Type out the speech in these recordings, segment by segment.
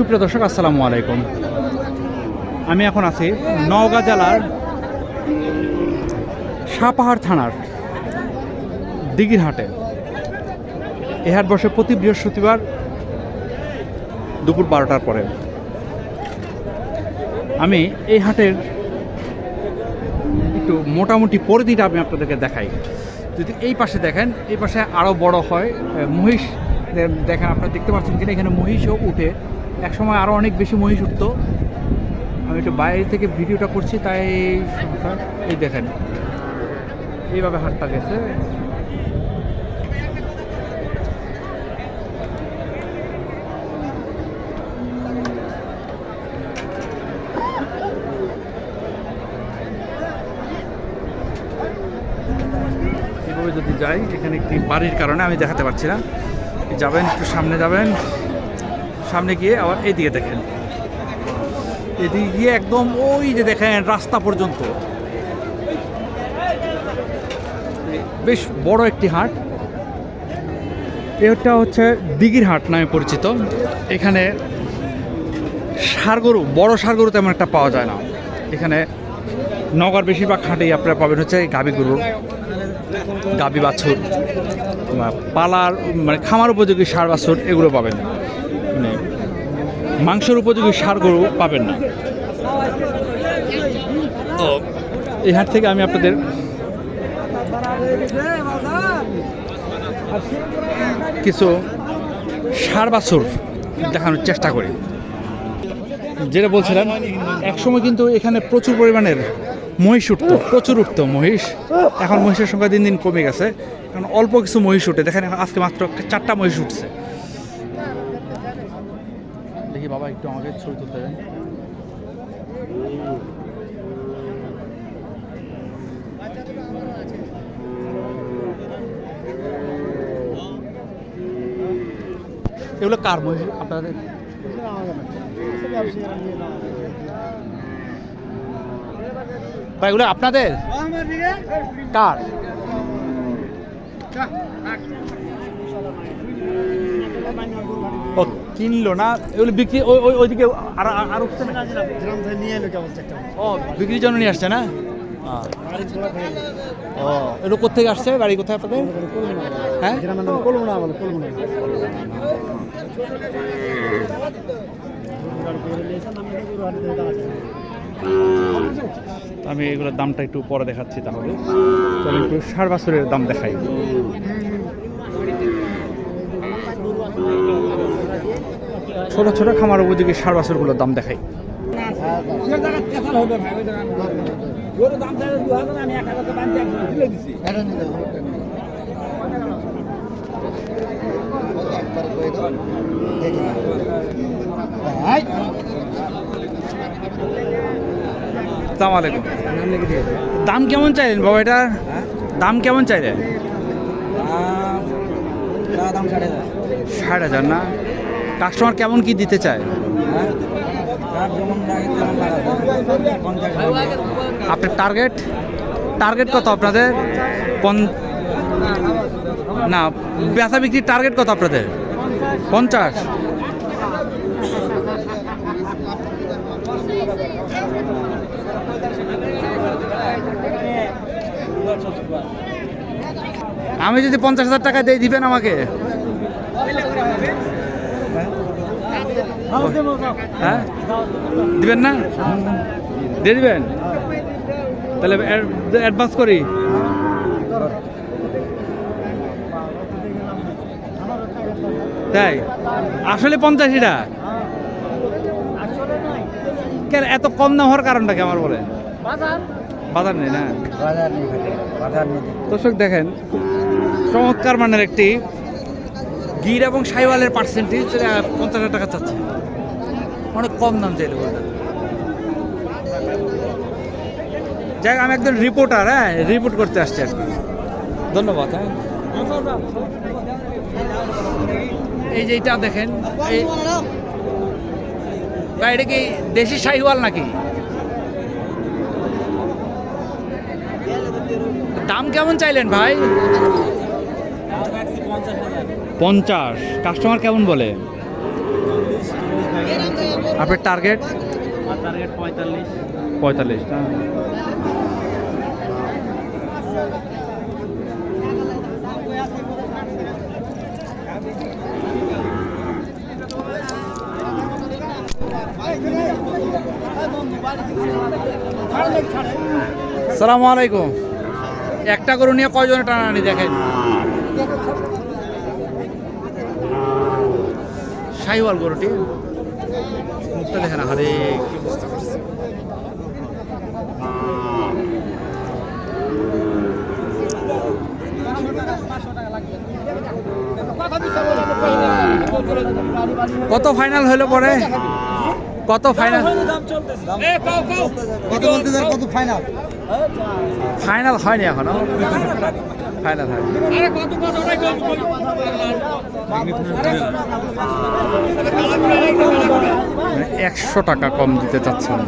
সুপ্রিয় দর্শক, আসসালামু আলাইকুম। আমি এখন আছি নওগাঁ জেলার সাপাহাড় থানার দিঘির হাটে এ হাট বসে প্রতি বৃহস্পতিবার দুপুর বারোটার পরে। আমি এই হাটের একটু মোটামুটি পরিধিটা আমি আপনাদেরকে দেখাই। যদি এই পাশে দেখেন, এই পাশে আরও বড় হয় মহিষ দেখেন আপনারা দেখতে পাচ্ছেন কিনা, এখানে মহিষও উঠে এক সময় আরও অনেক বেশি মহিষ উঠতো। আমি একটু বাইরে থেকে ভিডিওটা করছি, তাই এই দেখেন। এইভাবে হাটটা গেছে। এভাবে যদি যাই, এখানে একটি বাড়ির কারণে আমি দেখাতে পারছি না। যাবেন, একটু সামনে যাবেন। সামনে গিয়ে আবার এইদিকে দেখেন। এদিকে গিয়ে একদম ওই যে দেখেন রাস্তা পর্যন্ত। বেশ বড় একটি হাট। এটা হচ্ছে দিঘির হাট নামে পরিচিত। এখানে সারগরু, বড় সারগরু তেমন একটা পাওয়া যায় না। এখানে নগর বেশিরভাগ হাটেই আপনারা পাবেন হচ্ছে গাবি গরু, গাবি বাছুর পালার মানে খামার উপযোগী সার বাছুর এগুলো পাবেন। মানে মাংসের উপযোগী সার গরু পাবেন না। তো এই হাট থেকে আমি আপনাদের কিছু সার বাছুর দেখানোর চেষ্টা করি। যেটা বলছিলাম, একসময় কিন্তু এখানে প্রচুর পরিমাণের মহিষ উঠতো, প্রচুর উঠতো মহিষ। এখন মহিষের সংখ্যা দিন দিন কমে গেছে। এখন অল্প কিছু মহিষ উঠে। দেখেন, আজকে মাত্র একটা চারটা মহিষ উঠছে। দেখি, বাবা, একটু আমাকে ছবি তুলতে দেন। এগুলো কার মহিষ আপনাদের? ভাই, এগুলো আপনাদের? কার? কিনলো না? এগুলো বিক্রি ওই ওই, ওইদিকে আর, আর- উঠছে না? ও, বিক্রির জন্য নিয়ে আসছে না? ও, এগুলো কোথেকে আসছে? বাড়ি কোথায় আপনাদের? হ্যাঁ? আমি এগুলোর দামটা একটু পরে দেখাচ্ছি তাহলে। তাহলে একটু সার বছরের দাম দেখাই। ছোট ছোট খামার উপযোগী সার বছরগুলোর দাম দেখাই। সালাম আলাইকুম। দাম কেমন চাইলেন বাবা এটা? দাম কেমন চাইলেন? ষাট হাজার না? কাস্টমার কেমন কি দিতে চায়? আপনার টার্গেট টার্গেট কত আপনাদের? পন না, বেচা বিক্রির টার্গেট কত আপনাদের? পঞ্চাশ। আমি যদি পঞ্চাশ হাজার টাকা দিয়ে দিবেন আমাকে? হ্যাঁ? দিবেন না? দিয়ে দিবেন? তাহলে অ্যাডভান্স করি। তাই? আসলে পঞ্চাশিটা? কেন এত কম দাম হওয়ার কারণটা কি আমার বলে বাজার নেই না? দর্শক দেখেন চমৎকার মানের একটি গির এবং সাইওয়ালের পার্সেন্টেজ পঞ্চাশ হাজার টাকা চাচ্ছে। অনেক কম দাম চাইলে বলতে। যাই আমি একজন রিপোর্টার হ্যাঁ রিপোর্ট করতে আসছি আর কি ধন্যবাদ হ্যাঁ। এই যে এটা দেখেন এটা কি দেশি শাহিওয়াল নাকি? দাম কেমন চাইলেন ভাই? পঞ্চাশ কাস্টমার কেমন বলে? আপনার টার্গেট টার্গেট পঁয়তাল্লিশ পঁয়তাল্লিশ। সালামু আলাইকুম। একটা গরু নিয়ে কয়জনে টানাটানি দেখেন? শাহিওয়াল গরুটি। মুখটা কি বুঝতে পারছি কত ফাইনাল হলো পরে? কত ফাইনাল কত বলতে কত ফাইনাল ফাইনাল হয়নি এখনও। ফাইনাল হয় মানে একশো টাকা কম দিতে চাচ্ছেন।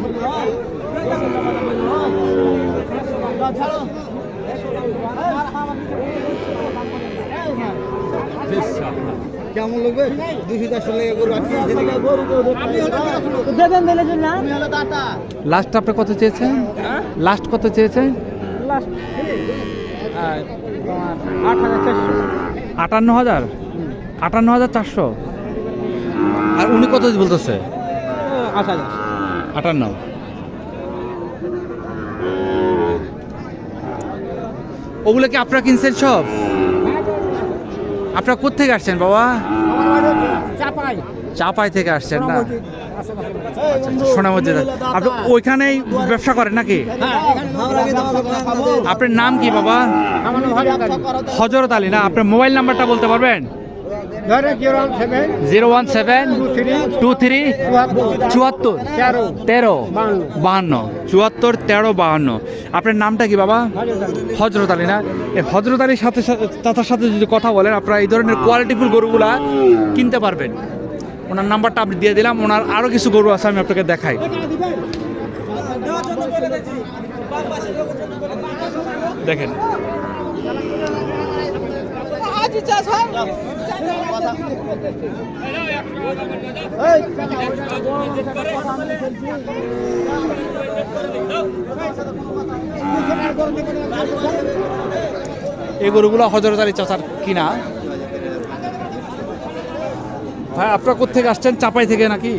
কেমন দুশো চারশো লেগে গরু লাস্ট আপনি কত চেয়েছেন? লাস্ট কত চেয়েছেন? আটান্ন হাজার? আটান্ন হাজার চারশো? আর উনি কত বলতেছে? আট হাজার। আটান্ন। ওগুলো কি আপনারা কিনছেন সব? আপনারা কোথেকে আসছেন বাবা? চাপাই। চাপাই থেকে আসছেন না? আচ্ছা আচ্ছা আপনি ওইখানেই ব্যবসা করেন নাকি? আপনার নাম কি বাবা? হজরত আলী না? আপনার মোবাইল নাম্বারটা বলতে পারবেন? Zero one seven two three চুয়াত্তর তেরো তেরো বাহান্ন। চুয়াত্তর তেরো বাহান্ন। আপনার নামটা কি বাবা? হজরত আলী। না? এই হজরত আলীর সাথে সাথে তার সাথে যদি কথা বলেন আপনারা এই ধরনের কোয়ালিটিফুল গরুগুলা কিনতে পারবেন। ওনার নাম্বারটা আপনি দিয়ে দিলাম ওনার আরও কিছু গরু আছে আমি আপনাকে দেখাই। দেখেন। এই গরুগুলো হজরত আলী চাচার কিনা? ভাই, আপনারা কোথেকে আসছেন? চাপাই থেকে নাকি?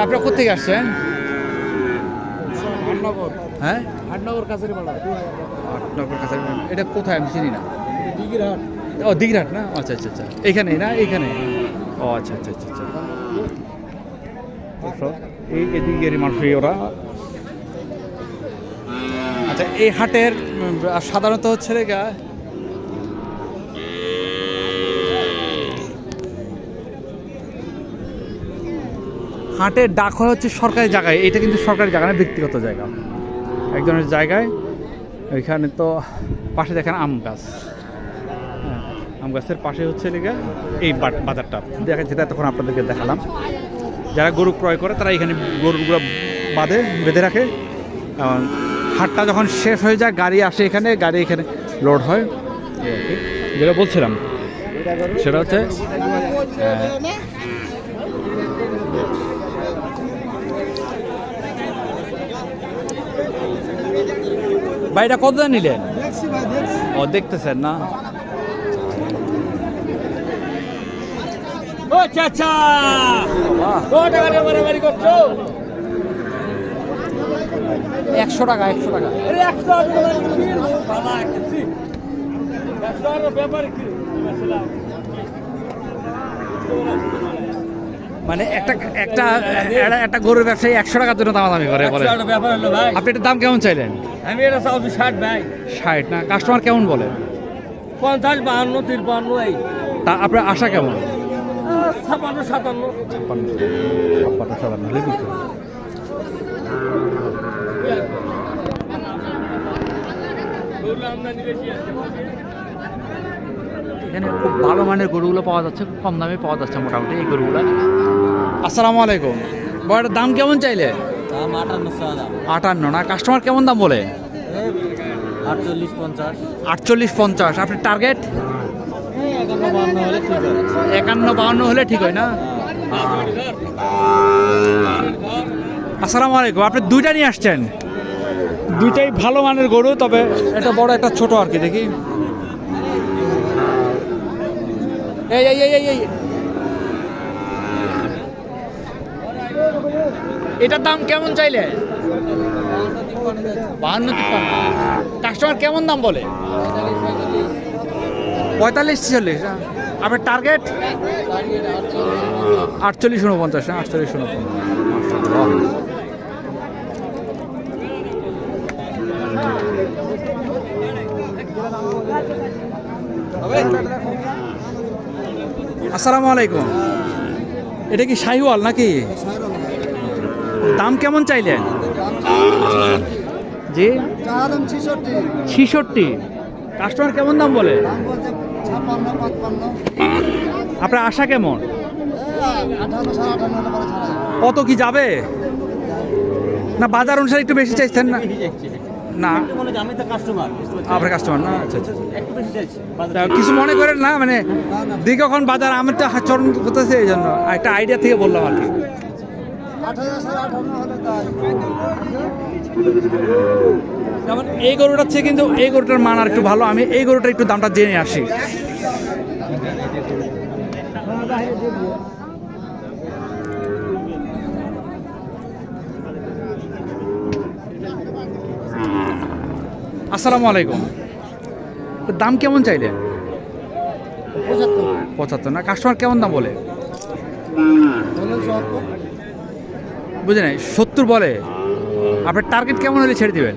আপনারা কোথেকে আসছেন? হ্যাঁ? আটনগর কাছের পাড়া। আটনগর কাছে এটা কোথায়? আমি চিনি না। ও দিঘিরহাট না? আচ্ছা আচ্ছা আচ্ছা। এখানেই না? এইখানে ও আচ্ছা আচ্ছা আচ্ছা আচ্ছা। এই এদিকের মানুষই ওরা। আচ্ছা এই হাটের সাধারণত হচ্ছে রে গা হাটের ডাক হচ্ছে সরকারি জায়গায়। এটা কিন্তু সরকারি জায়গা না ব্যক্তিগত জায়গা। একজনের জায়গায় ওইখানে তো পাশে দেখেন আম গাছ। হ্যাঁ, আম গাছের পাশে হচ্ছে লেগে এই বাজারটা। দেখা যেটা তখন আপনাদেরকে দেখালাম। যারা গরু ক্রয় করে তারা এখানে গরুগুলো বাঁধে বেঁধে রাখে। হাটটা যখন শেষ হয়ে যায় গাড়ি আসে এখানে গাড়ি এখানে লোড হয়। যেটা বলছিলাম সেটা হচ্ছে আহ, বাড়িটা কত নিলেন ও দেখতেছেন না? ও চাচা! একশো টাকা একশো টাকা। ব্যাপারে কি মানে একটা একটা একটা- গরুর ব্যবসায়ী একশো টাকার জন্য দামাদামি করে বলে। আপনি এটার দাম কেমন চাইলেন? আমি এটা চাচ্ছি ষাট ভাই। ষাট না? কাস্টমার কেমন বলে? পঞ্চাশ বাহান্ন তিরপান্ন এই। তা আপনার আশা কেমন? আহ, ছাপান্ন সাতান্ন। ছাপ্পান্ন ছাপ্পান্ন সাতান্ন এখানে খুব ভালো মানের গরুগুলো পাওয়া যাচ্ছে কম দামে পাওয়া যাচ্ছে মোটামুটি এই গরুগুলো। আসসালামু আলাইকুম। বড়টার দাম কেমন চাইলে? আটান্ন না? কাস্টমার কেমন দাম বলে? আটচল্লিশ পঞ্চাশ। আটচল্লিশ পঞ্চাশ। আপনার টার্গেট? একান্ন বাউন্ন হলে ঠিক হয় না? আসসালামু আলাইকুম। আপনি দুইটা নিয়ে আসছেন? দুইটাই ভালো মানের গরু তবে এটা বড় একটা ছোট আর কি দেখি। এই এই এই এই। এটার দাম কেমন চাইলে? বাহান্ন তিপ্পান্ন কাস্টমার কেমন দাম বলে? পঁয়তাল্লিশ ছিচল্লিশ। আপনার টার্গেট আটচল্লিশ উনপঞ্চাশ হ্যাঁ আটচল্লিশ উনপঞ্চাশ আসসালামু আলাইকুম। এটা কি শাহিওয়াল নাকি? দাম কেমন চাইলেন? জি? ছিষট্টি। কাস্টমার কেমন দাম বলে? আপনার আশা কেমন। কত কি যাবে? না, বাজার অনুসারে একটু বেশি চাইছেন না? না? আপনার কাস্টমার না? আচ্ছা আচ্ছা তা কিছু মনে করেন না? মানে দীর্ঘক্ষণ বাজার আমার তো চরণ করতেছে এই জন্য। একটা আইডিয়া থেকে বললাম আর কি আঠারো সাড়ে আঠান্ন হলে তাই যেমন এই গরুটার চেয়ে কিন্তু এই গরুটার মান আর একটু ভালো। আমি এই গরুটার একটু দামটা জেনে আসি। আসসালামু আলাইকুম। দাম কেমন চাইলেন পঁচাত্তর। না? কাস্টমার কেমন দাম বলে? বুঝে নাই, সত্তর বলে। আপনার টার্গেট কেমন হলে ছেড়ে দিবেন?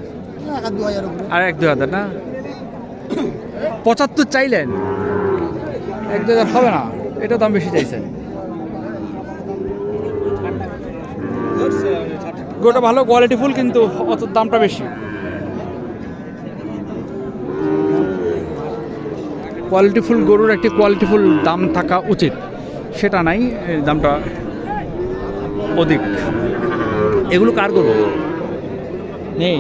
আর এক দু হাজার না? পঁচাত্তর চাইলেন, এক দু হাজার হবে না, এটা দাম বেশি চাইছেন। গোটা ভালো কোয়ালিটি ফুল, কিন্তু অত দামটা বেশি। কোয়ালিটি ফুল, গরুর একটি কোয়ালিটি ফুল দাম থাকা উচিত। সেটা নাই দামটা অধিক। এগুলো কার গরু? নেই।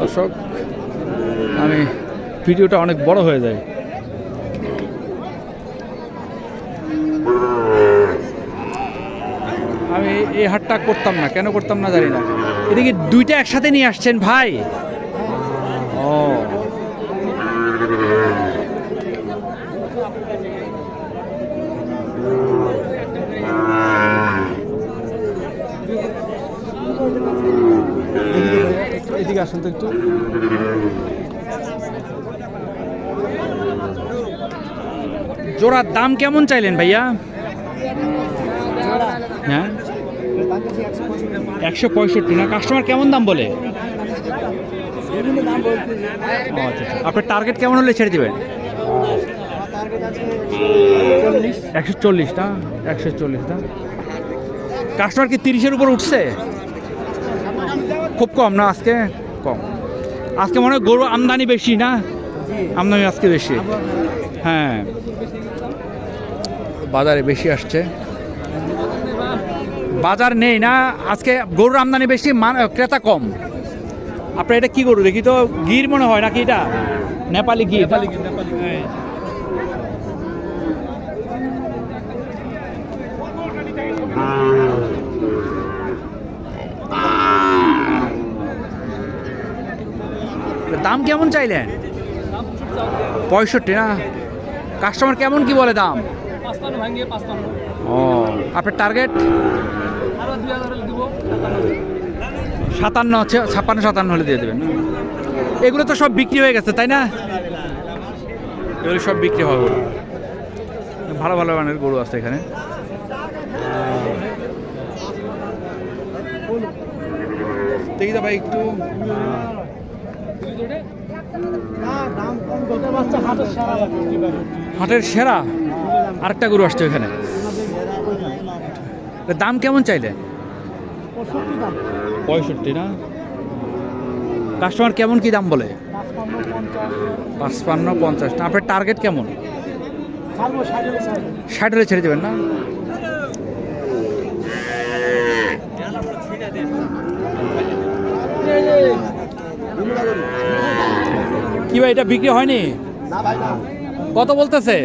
দর্শক, আমি ভিডিওটা অনেক বড় হয়ে যায়। আমি এই হাটটা করতাম না, কেন করতাম না জানি না। এদিকে দুইটা একসাথে নিয়ে আসছেন ভাই। এদিকে আসুন তো একটু। জোড়ার দাম কেমন চাইলেন ভাইয়া? হ্যাঁ? একশো পঁয়ষট্টি। না কাস্টমার কেমন দাম বলে? আচ্ছা আচ্ছা। আপনার টার্গেট কেমন হলে ছেড়ে দেবেন? একশো চল্লিশ, না? একশো চল্লিশ, না? কাস্টমার কি তিরিশের উপর উঠছে? খুব কম না আজকে কম। আজকে মনে হয় গরু আমদানি বেশি না? আমদানি আজকে বেশি। হ্যাঁ। বাজারে বেশি আসছে। বাজার নেই না আজকে গরুর আমদানি বেশি মান ক্রেতা কম। আপনার এটা কি গরু? দেখি তো গির মনে হয় নাকি এটা? নেপালি গির। হ্যাঁ। দাম কেমন চাইলেন? পঁয়ষট্টি না? কাস্টমার কেমন কি বলে দাম? ও আপনার টার্গেট সাতান্ন হচ্ছে ছাপ্পান্ন সাতান্ন হলে দিয়ে দেবেন। এগুলো তো সব বিক্রি হয়ে গেছে তাই না? এগুলো সব বিক্রি হবে ভালো ভালো মানের গরু আছে এখানে। দেখি তো ভাই একটু দাম কম করতে পারছে হাটের সেরা? আরেকটা গরু আসছে ওখানে দাম কেমন চাইলে? পঁয়ষট্টি না? কাস্টমার কেমন কি দাম বলে? পাঁচপান্ন, পঞ্চাশ। না, আপনার টার্গেট কেমন? ষাট হলে ছেড়ে দেবেন না? কি ভাই এটা বিক্রি হয়নি? কত বলতেছে?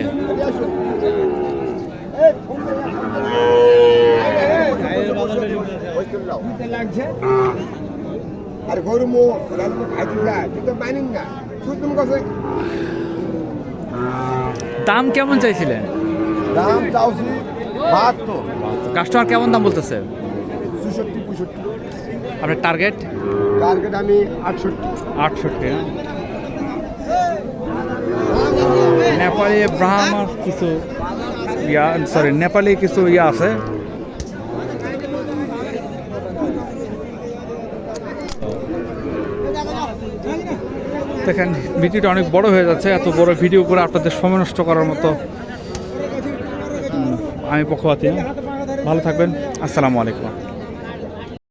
আর গরু মো তুই তো মানিন না তুই দাম কেমন চাইছিলেন? দাম বাহাত্তর। কাস্টমার কেমন দাম বলতেছে? পঁয়ষট্টি আপনার টার্গেট টার্গেট আমি আটষট্টি। আটষট্টি না নেপালি ব্রাহ্মণ কিছু ইয়া সরি নেপালি কিছু ইয়া আছে? দেখেন ভিডিওটা অনেক বড় হয়ে যাচ্ছে এত বড় ভিডিও করে আপনাদের সময় নষ্ট করার মতো। আমি পক্ষপাতি না। ভালো থাকবেন আসসালামু আলাইকুম।